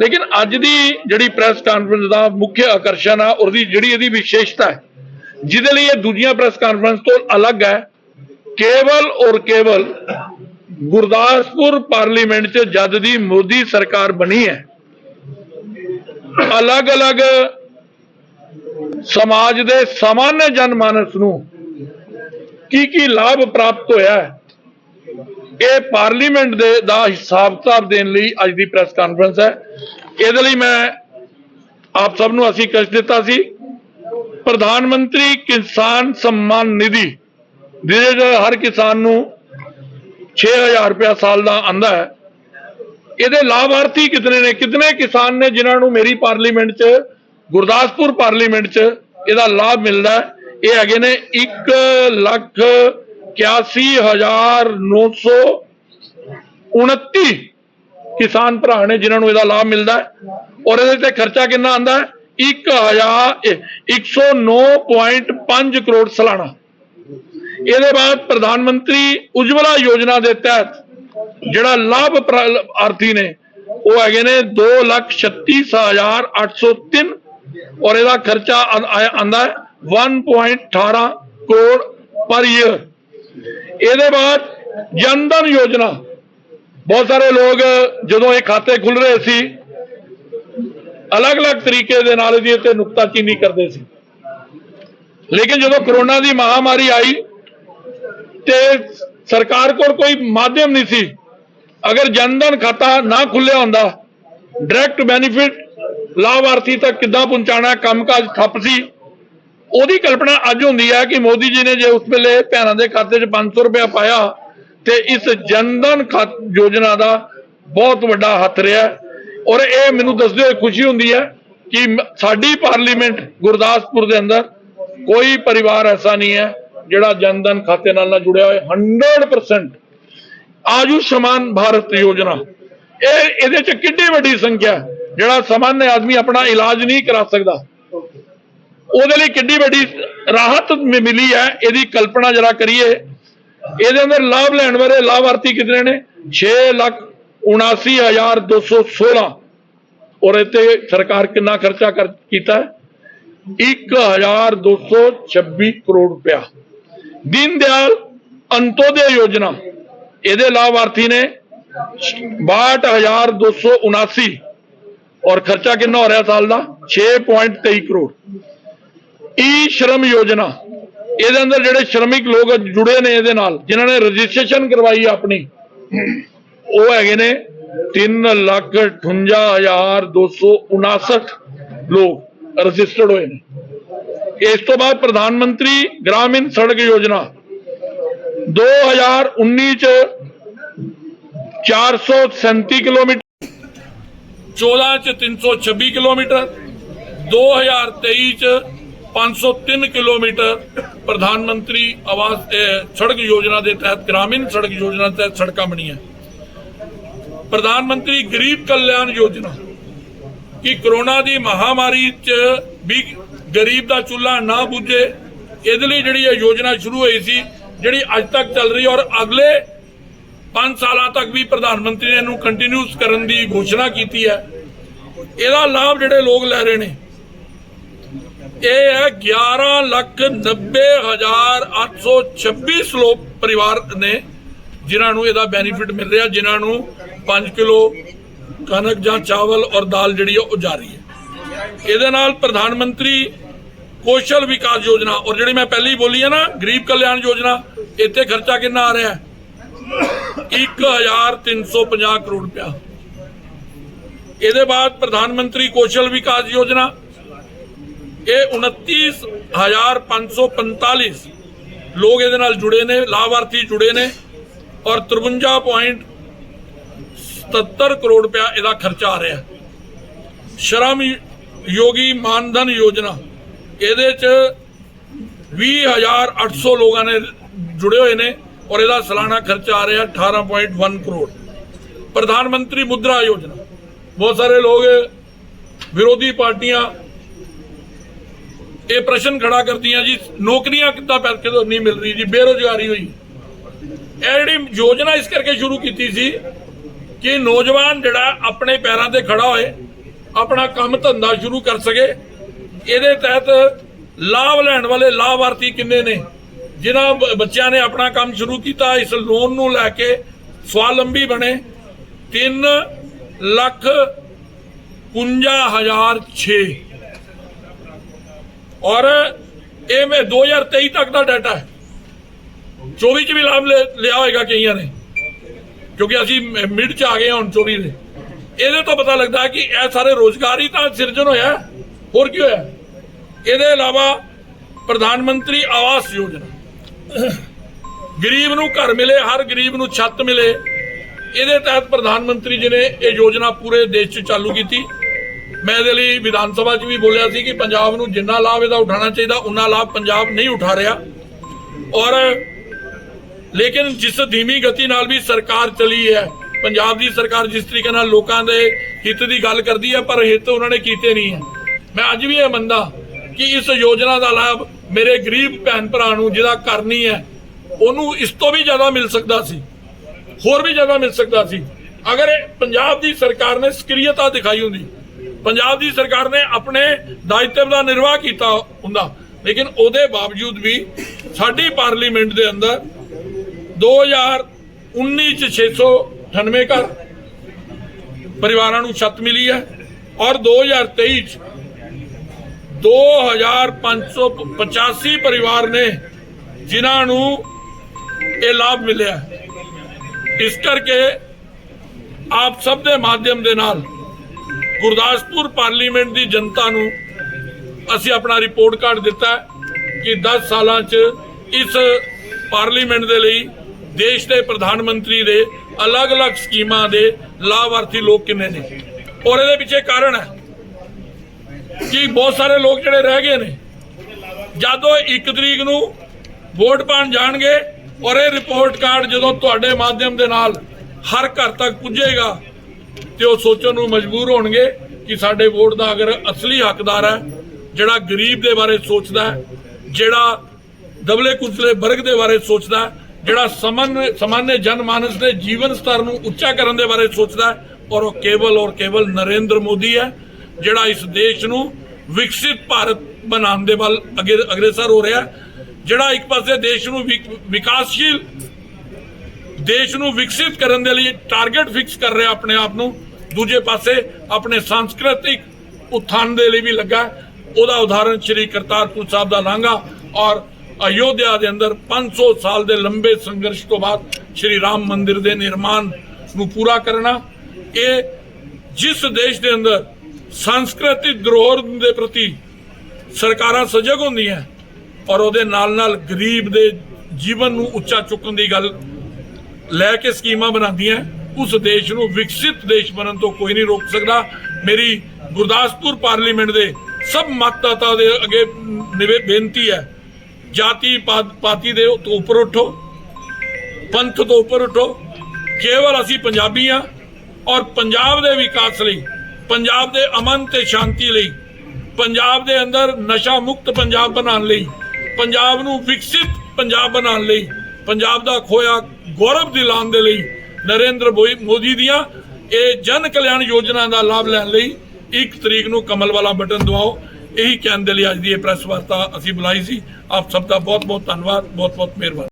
ਲੇਕਿਨ ਅੱਜ ਦੀ ਜਿਹੜੀ ਪ੍ਰੈਸ ਕਾਨਫਰੰਸ ਦਾ ਮੁੱਖ ਆਕਰਸ਼ਣ ਆ, ਉਹਦੀ ਜਿਹੜੀ ਇਹਦੀ ਵਿਸ਼ੇਸ਼ਤਾ ਹੈ, ਜਿਹਦੇ ਲਈ ਇਹ ਦੂਜੀਆਂ ਪ੍ਰੈਸ ਕਾਨਫਰੰਸ ਤੋਂ ਅਲੱਗ ਹੈ, ਕੇਵਲ ਔਰ ਕੇਵਲ ਗੁਰਦਾਸਪੁਰ ਪਾਰਲੀਮੈਂਟ 'ਚ ਜਦ ਦੀ ਮੋਦੀ ਸਰਕਾਰ ਬਣੀ ਹੈ। ਅਲੱਗ-ਅਲੱਗ ਸਮਾਜ ਦੇ ਸਾਮਾਨਯ ਜਨਮਾਨਸ ਨੂੰ ਕੀ ਕੀ ਲਾਭ ਪ੍ਰਾਪਤ ਹੋਇਆ ਹੈ ਇਹ ਪਾਰਲੀਮੈਂਟ ਦੇ ਦਾ ਹਿਸਾਬ ਕਿਤਾਬ ਦੇਣ ਲਈ ਅੱਜ ਦੀ ਪ੍ਰੈਸ ਕਾਨਫਰੰਸ ਹੈ। ਇਹਦੇ ਲਈ ਮੈਂ ਆਪ ਸਭ ਨੂੰ ਅਸੀਂ ਕਸ਼ ਦਿੱਤਾ ਸੀ। ਪ੍ਰਧਾਨ ਮੰਤਰੀ ਕਿਸਾਨ ਸਨਮਾਨ ਨਿਧੀ ਜਿਹਦੇ ਹਰ ਕਿਸਾਨ ਨੂੰ 6000 ਰੁਪਏ ਸਾਲ ਦਾ ਆਂਦਾ ਹੈ। ਇਹਦੇ ਲਾਭਾਰਥੀ ਕਿਤਨੇ ਨੇ? ਕਿਤਨੇ ਕਿਸਾਨ ਨੇ ਜਿਨ੍ਹਾਂ ਨੂੰ ਮੇਰੀ ਪਾਰਲੀਮੈਂਟ 'ਚ, ਗੁਰਦਾਸਪੁਰ ਪਾਰਲੀਮੈਂਟ 'ਚ ਇਹਦਾ ਲਾਭ ਮਿਲਦਾ ਇਹ ਹੈਗੇ ਨੇ 1 ਲੱਖ 81929 ਕਿਸਾਨ ਭਰਾ ਨੇ ਜਿਨ੍ਹਾਂ ਨੂੰ ਇਹਦਾ ਲਾਭ ਮਿਲਦਾ ਹੈ। ਔਰ ਇਹਦੇ ਤੇ ਖਰਚਾ ਕਿੰਨਾ ਆਂਦਾ ਹੈ? 1000 109.5 ਕਰੋੜ ਸਾਲਾਨਾ। ਇਹਦੇ ਬਾਅਦ ਪ੍ਰਧਾਨ ਮੰਤਰੀ ਉਜਵਲਾ ਯੋਜਨਾ ਦੇ ਤਹਿਤ ਜਿਹੜਾ ਲਾਭ ਆਰਥੀ ਨੇ, ਉਹ ਹੈਗੇ ਨੇ 236803 ਔਰ ਇਹਦਾ ਖਰਚਾ ਆਂਦਾ ਹੈ। 1.18 ਕਰੋੜ ਪਰ ਈਅਰ ਇਹਦੇ ਬਾਅਦ ਜਨਧਨ ਯੋਜਨਾ। ਬਹੁਤ ਸਾਰੇ ਲੋਕ ਜਦੋਂ ਇਹ ਖਾਤੇ ਖੁੱਲ ਰਹੇ ਸੀ, ਅਲੱਗ-ਅਲੱਗ ਤਰੀਕੇ ਦੇ ਨਾਲ ਇਹਦੀ ਤੇ ਨੁਕਤਾਚੀਨੀ ਕਰਦੇ ਸੀ। ਲੇਕਿਨ ਜਦੋਂ ਕਰੋਨਾ ਦੀ ਮਹਾਮਾਰੀ ਆਈ ਤੇ ਸਰਕਾਰ ਕੋਲ ਕੋਈ ਮਾਧਿਅਮ ਨਹੀਂ ਸੀ, ਅਗਰ ਜਨਧਨ ਖਾਤਾ ਨਾ ਖੁੱਲਿਆ ਹੁੰਦਾ ਡਾਇਰੈਕਟ ਬੈਨੀਫਿਟ ਲਾਭਾਰਥੀ ਤੱਕ ਕਿੱਦਾਂ ਪਹੁੰਚਾਣਾ ਕੰਮਕਾਜ ਠੱਪ ਸੀ ਉਹਦੀ ਕਲਪਨਾ ਅੱਜ ਹੁੰਦੀ ਹੈ ਕਿ ਮੋਦੀ ਜੀ ਨੇ ਜੇ ਉਸ ਵੇਲੇ ਭੈਣਾਂ ਦੇ ਖਾਤੇ 'ਚ 500 ਰੁਪਇਆ ਪਾਇਆ ਤੇ ਇਸ ਜਨਧਨ ਖਾਤ ਯੋਜਨਾ ਦਾ ਬਹੁਤ ਵੱਡਾ ਹੱਥ ਰਿਹਾ। ਔਰ ਇਹ ਮੈਨੂੰ ਦੱਸਦੇ ਹੋਏ ਖੁਸ਼ੀ ਹੁੰਦੀ ਹੈ ਕਿ ਸਾਡੀ ਪਾਰਲੀਮੈਂਟ ਗੁਰਦਾਸਪੁਰ ਦੇ ਅੰਦਰ ਕੋਈ ਪਰਿਵਾਰ ਐਸਾ ਨਹੀਂ ਹੈ ਜਿਹੜਾ ਜਨਧਨ ਖਾਤੇ ਨਾਲ ਨਾ ਜੁੜਿਆ ਹੋਇਆ 100% ਆਯੁਸ਼ਮਾਨ ਭਾਰਤ ਯੋਜਨਾ। ਇਹ, ਇਹਦੇ ਚ ਕਿੰਨੀ ਵੱਡੀ ਸੰਖਿਆ ਜਿਹੜਾ ਸਾਮਾਨਯ ਆਦਮੀ ਆਪਣਾ ਇਲਾਜ ਨਹੀਂ ਕਰਾ ਸਕਦਾ। ਉਹਦੇ ਲਈ ਕਿੰਨੀ ਵੱਡੀ ਰਾਹਤ ਮਿ- ਮਿਲੀ ਹੈ, ਇਹਦੀ ਕਲਪਨਾ ਜਰਾ ਕਰੀਏ। ਇਹਦੇ ਅੰਦਰ ਲਾਭ ਲੈਣ ਵਾਲੇ ਲਾਭਾਰਥੀ ਕਿਤਨੇ ਨੇ? 6 ਲੱਖ 79216 ਔਰ ਇੱਥੇ ਸਰਕਾਰ ਕਿੰਨਾ ਖਰਚਾ ਕਰ ਕੀਤਾ ਹੈ? 1226 ਕਰੋੜ ਰੁਪਇਆ। ਦੀਨ ਦਿਆਲ ਅੰਤੋਦਯ ਯੋਜਨਾ, ਇਹਦੇ ਲਾਭਾਰਥੀ ਨੇ 62279 ਔਰ ਖਰਚਾ ਕਿੰਨਾ ਹੋ ਰਿਹਾ ਸਾਲ ਦਾ? 6.23 ਕਰੋੜ। ਈ ਸ਼ਰਮ ਯੋਜਨਾ। ਇਹਦੇ ਅੰਦਰ ਜਿਹੜੇ ਸ਼ਰਮਿਕ ਲੋਕ ਜੁੜੇ ਨੇ ਇਹਦੇ ਨਾਲ, ਜਿਨ੍ਹਾਂ ਨੇ ਰਜਿਸਟ੍ਰੇਸ਼ਨ ਕਰਵਾਈ ਆਪਣੀ, ਉਹ ਹੈਗੇ ਨੇ 358259 ਲੋਕ ਰਜਿਸਟਰਡ ਹੋਏ ਨੇ। ਇਸ ਤੋਂ ਬਾਅਦ ਪ੍ਰਧਾਨ ਮੰਤਰੀ ਗ੍ਰਾਮੀਣ ਸੜਕ ਯੋਜਨਾ 2019 ਚ 437 ਕਿਲੋਮੀਟਰ 14 ਚ 326 ਕਿਲੋਮੀਟਰ 2023 ਚ 503 ਕਿਲੋਮੀਟਰ ਪ੍ਰਧਾਨ ਮੰਤਰੀ ਆਵਾਸ ਸੜਕ ਯੋਜਨਾ ਦੇ ਤਹਿਤ, ਗ੍ਰਾਮੀਣ ਸੜਕ ਯੋਜਨਾ ਤਹਿਤ ਸੜਕਾਂ ਬਣੀਆਂ। ਪ੍ਰਧਾਨ ਮੰਤਰੀ ਗਰੀਬ ਕਲਿਆਣ ਯੋਜਨਾ। ਕਿ ਕਰੋਨਾ ਦੀ ਮਹਾਮਾਰੀ ਚ ਵੀ ਗਰੀਬ ਦਾ ਚੁੱਲ੍ਹਾ ਨਾ ਬੁੱਝੇ, ਇਹਦੇ ਲਈ ਜਿਹੜੀ ਇਹ ਯੋਜਨਾ ਸ਼ੁਰੂ ਹੋਈ ਸੀ, ਜਿਹੜੀ ਅੱਜ ਤੱਕ ਚੱਲ ਰਹੀ ਔਰ ਅਗਲੇ 5 ਸਾਲਾਂ ਤੱਕ ਵੀ ਪ੍ਰਧਾਨ ਮੰਤਰੀ ਨੇ ਇਹਨੂੰ ਕੰਟੀਨਿਊਸ ਕਰਨ ਦੀ ਘੋਸ਼ਣਾ ਕੀਤੀ ਹੈ। ਇਹਦਾ ਲਾਭ ਜਿਹੜੇ ਲੋਕ ਲੈ ਰਹੇ ਨੇ ਇਹ ਹੈ 11 ਲੱਖ 90 ਹਜ਼ਾਰ 826 ਲੋਕ ਪਰਿਵਾਰ ਨੇ, ਜਿਨ੍ਹਾਂ ਨੂੰ ਇਹਦਾ ਬੈਨੀਫਿਟ ਮਿਲ ਰਿਹਾ, ਜਿਨ੍ਹਾਂ ਨੂੰ 5 ਕਿਲੋ ਕਣਕ ਜਾਂ ਚਾਵਲ ਔਰ ਦਾਲ ਜਿਹੜੀ ਹੈ ਉਹ ਜਾ ਰਹੀ ਹੈ। ਇਹਦੇ ਨਾਲ ਪ੍ਰਧਾਨ ਮੰਤਰੀ ਕੌਸ਼ਲ ਵਿਕਾਸ ਯੋਜਨਾ, ਔਰ ਜਿਹੜੀ ਮੈਂ ਪਹਿਲੀ ਬੋਲੀ ਹੈ ਨਾ, ਗਰੀਬ ਕਲਿਆਣ ਯੋਜਨਾ, ਇੱਥੇ ਖਰਚਾ ਕਿੰਨਾ ਆ ਰਿਹਾ? ਹੈ 1350 ਕਰੋੜ ਰੁਪਇਆ। ਇਹਦੇ ਬਾਅਦ ਪ੍ਰਧਾਨ ਮੰਤਰੀ ਕੌਸ਼ਲ ਵਿਕਾਸ ਯੋਜਨਾ ਇਹ 29545 ਲੋਕ ਇਹਦੇ ਨਾਲ ਜੁੜੇ ਨੇ, ਲਾਭਾਰਥੀ ਜੁੜੇ ਨੇ ਔਰ 53.77 ਕਰੋੜ ਰੁਪਇਆ ਇਹਦਾ ਖਰਚਾ ਆ ਰਿਹਾ ਸ਼ਰਮ ਯੋਗੀ ਮਾਨਧਨ ਯੋਜਨਾ, ਇਹਦੇ ਚ 20800 ਲੋਕਾਂ ਨੇ ਜੁੜੇ ਹੋਏ ਨੇ ਔਰ ਇਹਦਾ ਸਾਲਾਨਾ ਖਰਚਾ ਆ ਰਿਹਾ 18.1 ਕਰੋੜ। ਪ੍ਰਧਾਨ ਮੰਤਰੀ ਮੁਦਰਾ ਯੋਜਨਾ, ਬਹੁਤ ਸਾਰੇ ਲੋਕ ਵਿਰੋਧੀ ਪਾਰਟੀਆਂ ਇਹ ਪ੍ਰਸ਼ਨ ਖੜਾ ਕਰਦੀਆਂ ਜੀ, ਨੌਕਰੀਆਂ ਕਿੱਦਾਂ ਪੈਰ ਕਿਦੋਂ ਨਹੀਂ ਮਿਲ ਰਹੀ ਜੀ, ਬੇਰੋਜ਼ਗਾਰੀ ਹੋਈ। ਇਹ ਜਿਹੜੀ ਯੋਜਨਾ ਇਸ ਕਰਕੇ ਸ਼ੁਰੂ ਕੀਤੀ ਸੀ ਕਿ ਨੌਜਵਾਨ ਜਿਹੜਾ ਆਪਣੇ ਪੈਰਾਂ ਤੇ ਖੜਾ ਹੋਏ, ਆਪਣਾ ਕੰਮ ਧੰਦਾ ਸ਼ੁਰੂ ਕਰ ਸਕੇ। ਇਹਦੇ ਤਹਿਤ ਲਾਭ ਲੈਣ ਵਾਲੇ ਲਾਭਾਰਥੀ ਕਿੰਨੇ ਨੇ? ਜਿਨ੍ਹਾਂ ਬ- ਬੱਚਿਆਂ ਨੇ ਆਪਣਾ ਕੰਮ ਸ਼ੁਰੂ ਕੀਤਾ, ਇਸ ਲੋਨ ਨੂੰ ਲੈ ਕੇ ਸਵਾਲੰਬੀ ਬਣੇ। 3 ਲੱਖ 51006 ਔਰ ਇਹ ਮੈਂ 2023 ਤੱਕ ਦਾ ਡਾਟਾ ਹੈ। 24 ਚ ਵੀ ਲਾਭ ਲੈ- ਲਿਆ ਹੋਏਗਾ ਕਈਆਂ ਨੇ। ਕਿਉਂਕਿ ਅਸੀਂ ਮਿਡ ਚ ਆ ਗਏ ਹੁਣ 24 ਦੇ। ਇਹਦੇ ਤੋਂ ਪਤਾ ਲੱਗਦਾ ਕਿ ਇਹ ਸਾਰੇ ਰੋਜ਼ਗਾਰ ਹੀ ਤਾਂ ਸਿਰਜਣ ਹੋਇਆ ਹੋਰ ਕੀ ਹੋਇਆ? ਇਹਦੇ ਇਲਾਵਾ ਪ੍ਰਧਾਨ ਮੰਤਰੀ ਆਵਾਸ ਯੋਜਨਾ। ਗਰੀਬ ਨੂੰ ਘਰ ਮਿਲੇ, ਹਰ ਗਰੀਬ ਨੂੰ ਛੱਤ ਮਿਲੇ। ਇਹਦੇ ਤਹਿਤ ਪ੍ਰਧਾਨ ਮੰਤਰੀ ਜੀ ਨੇ ਇਹ ਯੋਜਨਾ ਪੂਰੇ ਦੇਸ਼ 'ਚ ਚਾਲੂ ਕੀਤੀ। ਮੈਂ ਇਹਦੇ ਲਈ ਵਿਧਾਨ ਸਭਾ 'ਚ ਵੀ ਬੋਲਿਆ ਸੀ ਕਿ ਪੰਜਾਬ ਨੂੰ ਜਿੰਨਾ ਲਾਭ ਇਹਦਾ ਉਠਾਉਣਾ ਚਾਹੀਦਾ ਉਨਾ ਲਾਭ ਪੰਜਾਬ ਨਹੀਂ ਉਠਾ ਰਿਹਾ। ਔਰ ਲੇਕਿਨ ਜਿਸ ਧੀਮੀ ਗਤੀ ਨਾਲ ਵੀ ਸਰਕਾਰ ਚਲੀ ਹੈ, ਪੰਜਾਬ ਦੀ ਸਰਕਾਰ ਜਿਸ ਤਰੀਕੇ ਨਾਲ ਲੋਕਾਂ ਦੇ ਹਿੱਤ ਦੀ ਗੱਲ ਕਰਦੀ ਹੈ, ਪਰ ਹਿੱਤ ਉਹਨਾਂ ਨੇ ਕੀਤੇ ਨਹੀਂ ਹੈ। ਮੈਂ ਅੱਜ ਵੀ ਇਹ ਮੰਨਦਾ ਕਿ ਇਸ ਯੋਜਨਾ ਦਾ ਲਾਭ ਮੇਰੇ ਗਰੀਬ ਭੈਣ ਭਰਾ ਨੂੰ ਜਿਹਦਾ ਘਰ ਨਹੀਂ ਹੈ, ਉਹਨੂੰ ਇਸ ਤੋਂ ਵੀ ਜ਼ਿਆਦਾ ਮਿਲ ਸਕਦਾ ਸੀ, ਹੋਰ ਵੀ ਜ਼ਿਆਦਾ ਮਿਲ ਸਕਦਾ ਸੀ। ਅਗਰ ਪੰਜਾਬ ਦੀ ਸਰਕਾਰ ਨੇ ਸਕਰੀਅਤਾ ਦਿਖਾਈ ਹੁੰਦੀ ਪੰਜਾਬ ਦੀ ਸਰਕਾਰ ਨੇ ਆਪਣੇ ਦਾਇਤਵ ਦਾ ਨਿਰਵਾਹ ਕੀਤਾ ਹੁੰਦਾ। ਲੇਕਿਨ ਉਹਦੇ ਬਾਵਜੂਦ ਵੀ ਸਾਡੀ ਪਾਰਲੀਮੈਂਟ ਦੇ ਅੰਦਰ 2019 ਚ 698 ਘਰ ਪਰਿਵਾਰਾਂ ਨੂੰ ਛੱਤ ਮਿਲੀ ਹੈ ਔਰ 2023 ਚ 2585 ਪਰਿਵਾਰ ਨੇ ਜਿਨ੍ਹਾਂ ਨੂੰ ਇਹ ਲਾਭ ਮਿਲਿਆ। ਇਸ ਕਰਕੇ ਆਪ ਸਭ ਦੇ ਮਾਧਿਅਮ ਦੇ ਨਾਲ ਗੁਰਦਾਸਪੁਰ ਪਾਰਲੀਮੈਂਟ ਦੀ ਜਨਤਾ ਨੂੰ ਅਸੀਂ ਆਪਣਾ ਰਿਪੋਰਟ ਕਾਰਡ ਦਿੱਤਾ ਕਿ 10 ਸਾਲਾਂ 'ਚ ਇਸ ਪਾਰਲੀਮੈਂਟ ਦੇ ਲਈ ਦੇਸ਼ ਦੇ ਪ੍ਰਧਾਨ ਮੰਤਰੀ ਦੇ ਅਲੱਗ-ਅਲੱਗ ਸਕੀਮਾਂ ਦੇ ਲਾਭਾਰਥੀ ਲੋਕ ਕਿੰਨੇ ਨੇ? ਔਰ ਇਹਦੇ ਪਿੱਛੇ ਕਾਰਨ ਹੈ ਕਿ ਬਹੁਤ ਸਾਰੇ ਲੋਕ ਜਿਹੜੇ ਰਹਿ ਗਏ ਨੇ। ਜਦੋਂ 1 ਤਰੀਕ ਨੂੰ ਵੋਟ ਪਾਣ ਜਾਣਗੇ ਔਰ ਇਹ ਰਿਪੋਰਟ ਕਾਰਡ ਜਦੋਂ ਤੁਹਾਡੇ ਮਾਧਿਅਮ ਦੇ ਨਾਲ ਹਰ ਘਰ ਤੱਕ ਪੁੱਜੇਗਾ ਤੇ ਉਹ ਸੋਚਣ ਨੂੰ ਮਜਬੂਰ ਹੋਣਗੇ ਕਿ ਸਾਡੇ ਵੋਟ ਦਾ ਅਗਰ ਅਸਲੀ ਹੱਕਦਾਰ ਹੈ, ਜਿਹੜਾ ਗਰੀਬ ਦੇ ਬਾਰੇ ਸੋਚਦਾ ਹੈ, ਜਿਹੜਾ ਦਬਲੇ ਕੁਚਲੇ ਵਰਗ ਦੇ ਬਾਰੇ ਸੋਚਦਾ ਹੈ, ਜਿਹੜਾ ਸਮਾਨ ਸਮਾਨਯ ਜਨਮਾਨਸ ਦੇ ਜੀਵਨ ਸਤਰ ਨੂੰ ਉੱਚਾ ਕਰਨ ਦੇ ਬਾਰੇ ਸੋਚਦਾ ਹੈ, ਔਰ ਉਹ ਕੇਵਲ ਔਰ ਕੇਵਲ ਨਰਿੰਦਰ ਮੋਦੀ ਹੈ, ਜਿਹੜਾ ਇਸ ਦੇਸ਼ ਨੂੰ ਵਿਕਸਿਤ ਭਾਰਤ ਬਣਾਉਣ ਦੇ ਵੱਲ ਅੱਗੇ ਅਗਰਸਰ ਹੋ ਰਿਹਾ ਜਿਹੜਾ ਇੱਕ ਪਾਸੇ ਦੇਸ਼ ਨੂੰ ਵਿਕਾਸਸ਼ੀਲ ਦੇਸ਼ ਨੂੰ ਵਿਕਸਿਤ ਕਰਨ ਦੇ ਲਈ ਟਾਰਗੇਟ ਫਿਕਸ ਕਰ ਰਿਹਾ ਆਪਣੇ ਆਪ ਨੂੰ ਦੂਜੇ ਪਾਸੇ ਆਪਣੇ ਸੰਸਕ੍ਰਿਤਿਕ ਉત્ਥਾਨ ਦੇ ਲਈ ਵੀ ਲੱਗਾ। ਉਹਦਾ ਉਦਾਹਰਣ ਸ੍ਰੀ ਕਰਤਾਰਪੁਰ ਸਾਹਿਬ ਦਾ ਲਾਂਘਾ ਔਰ ਅਯੋਧਿਆ ਦੇ ਅੰਦਰ 500 ਸਾਲ ਦੇ ਲੰਬੇ ਸੰਘਰਸ਼ ਤੋਂ ਬਾਅਦ ਸ੍ਰੀ ਰਾਮ ਮੰਦਿਰ ਦੇ ਨਿਰਮਾਣ ਨੂੰ ਪੂਰਾ ਕਰਨਾ। ਇਹ ਜਿਸ ਦੇਸ਼ ਦੇ ਅੰਦਰ ਸੰਸਕ੍ਰਿਤਿਕ ਧਰੋਹਰ ਦੇ ਪ੍ਰਤੀ ਸਰਕਾਰਾਂ ਸਜਗ ਹੁੰਦੀਆਂ ਔਰ ਉਹਦੇ ਨਾਲ ਨਾਲ ਗਰੀਬ ਦੇ ਜੀਵਨ ਨੂੰ ਉੱਚਾ ਚੁੱਕਣ ਦੀ ਗੱਲ ਲੈ ਕੇ ਸਕੀਮਾਂ ਬਣਾਉਂਦੀਆਂ। ਉਸ ਦੇਸ਼ ਨੂੰ ਵਿਕਸਿਤ ਦੇਸ਼ ਬਣਨ ਤੋਂ ਕੋਈ ਨਹੀਂ ਰੋਕ ਸਕਦਾ। ਮੇਰੀ ਗੁਰਦਾਸਪੁਰ ਪਾਰਲੀਮੈਂਟ ਦੇ ਸਭ ਮਤਦਾਤਾ ਦੇ ਅੱਗੇ ਨਿਵੇ, ਬੇਨਤੀ ਹੈ, ਜਾਤੀ ਪਾ- ਪਾਤੀ ਦੇ ਤੋਂ ਉੱਪਰ ਉਠੋ, ਪੰਥ ਤੋਂ ਉੱਪਰ ਉਠੋ। ਕੇਵਲ ਅਸੀਂ ਪੰਜਾਬੀ ਹਾਂ ਔਰ ਪੰਜਾਬ ਦੇ ਵਿਕਾਸ ਲਈ, ਪੰਜਾਬ ਦੇ ਅਮਨ ਤੇ ਸ਼ਾਂਤੀ ਲਈ, ਪੰਜਾਬ ਦੇ ਅੰਦਰ ਨਸ਼ਾ ਮੁਕਤ ਪੰਜਾਬ ਬਣਾਉਣ ਲਈ, ਪੰਜਾਬ ਨੂੰ ਵਿਕਸਿਤ ਪੰਜਾਬ ਬਣਾਉਣ ਲਈ, ਪੰਜਾਬ ਦਾ ਖੋਇਆ ਗੌਰਵ ਦਿਲਾਉਣ ਦੇ ਲਈ ਨਰਿੰਦਰ ਮੋਦੀ ਦੀਆਂ। ਇਹ ਜਨ ਕਲਿਆਣ ਯੋਜਨਾ ਦਾ ਲਾਭ ਲੈਣ ਲਈ 1 ਤਰੀਕ ਨੂੰ ਕਮਲ ਵਾਲਾ ਬਟਨ ਦਵਾਓ ਇਹੀ ਕਹਿਣ ਦੇ ਲਈ ਅੱਜ ਦੀ ਇਹ ਪ੍ਰੈਸ ਵਾਰਤਾ ਅਸੀਂ ਬੁਲਾਈ ਸੀ। ਆਪ ਸਭ ਦਾ ਬਹੁਤ ਬਹੁਤ ਧੰਨਵਾਦ ਬਹੁਤ ਬਹੁਤ ਮਿਹਰਬਾਨੀ।